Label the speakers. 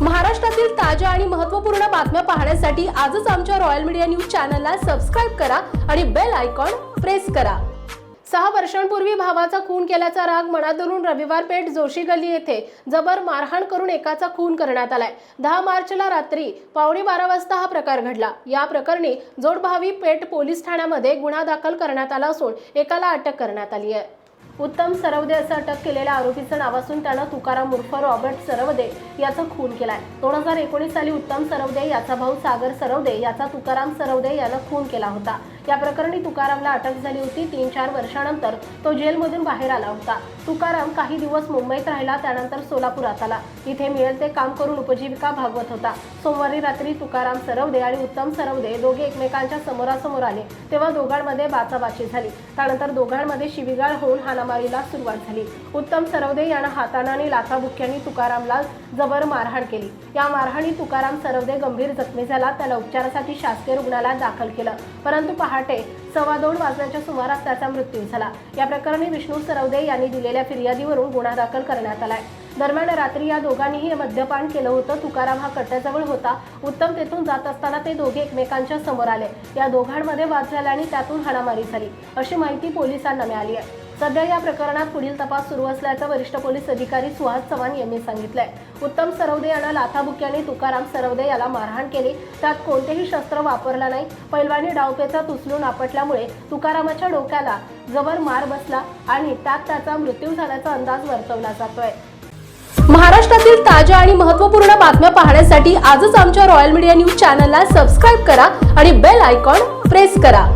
Speaker 1: महाराष्ट्रातील ताज्या आणि महत्त्वपूर्ण बातम्या पाहण्यासाठी आजच आमच्या रॉयल मीडिया न्यूज चॅनलला सबस्क्राईब करा आणि बेल आयकॉन प्रेस करा. सहा वर्षांपूर्वी भावाचा खून केल्याचा राग मनात धरून रविवार पेठ जोशी गल्ली येथे जबर मारहाण करून एकाचा खून करण्यात आलाय. दहा मार्चला रात्री पावणे बारा वाजता हा प्रकार घडला. या प्रकरणी जोडभावी पेठ पोलीस ठाण्यामध्ये गुन्हा दाखल करण्यात आला असून एकाला अटक करण्यात आली आहे. उत्तम सरवदे असं अटक केलेल्या आरोपीचं नाव असून त्यानं तुकाराम उर्फ रॉबर्ट सरवदे याचा खून केलाय. दोन हजार एकोणीस साली उत्तम सरवदे याचा भाऊ सागर सरवदे याचा तुकाराम सरवदे यानं खून केला होता. या प्रकरणी तुकारामला अटक झाली होती. तीन चार वर्षानंतर तो जेलमधून बाहेर आला होता. तुकाराम काही दिवस मुंबईत राहिला त्यानंतर सोलापुरात आला. इथे मिळेल ते काम करून उपजीविका भागवत होता. सोमवारी रात्री तुकाराम सरवदे आणि उत्तम सरवदे दोघे एकमेकांच्या समोरासमोर आले. तेव्हा दोघांमध्ये बाचाबाची झाली. त्यानंतर दोघांमध्ये शिवीगाळ होऊन हाणामारीला सुरुवात झाली. उत्तम सरवदे यानं हाताना आणि लाथाबुक्क्यांनी तुकारामला जबर मारहाण केली. या मारहाणीत तुकाराम सरवदे गंभीर जखमी झाला. त्याला उपचारासाठी शासकीय रुग्णालयात दाखल केलं. परंतु पहाड पहाटे सव्वा दोन वाजण्याच्या सुमारास त्याचा मृत्यू झाला. या प्रकरणी विष्णू सरवदे यांनी दिलेल्या फिर्यादीवरून गुन्हा दाखल करण्यात आलाय. दरम्यान रात्री या दोघांनीही मद्यपान केलं होतं. तुकाराम हा कट्ट्याजवळ होता. उत्तम तेथून जात असताना ते दोघे एकमेकांच्या समोर आले. या दोघांमध्ये वाद झाला आणि त्यातून हाणामारी झाली. अशी माहिती पोलिसांना मिळाली आहे. सध्या या प्रकरणात पुढील तपास सुरू असल्याचं वरिष्ठ पोलीस अधिकारी सुहास चव्हाण यांनी सांगितलंय. उत्तम सरवदे यांना लाथाबुक्याने तुकाराम सरवदे याला मारहाण केली. त्यात कोणतेही शस्त्र वापरला नाही. पैलवानी डावपेचा तुसलून आपटल्यामुळे तुकारामाच्या डोक्याला जबर मार बसला आणि त्यात त्याचा मृत्यू झाल्याचा अंदाज वर्तवला जातोय. महाराष्ट्रातील ताज्या आणि महत्त्वपूर्ण बातम्या पाहण्यासाठी आजच आमच्या रॉयल मीडिया न्यूज चॅनलला सबस्क्राईब करा आणि बेल आयकॉन प्रेस करा.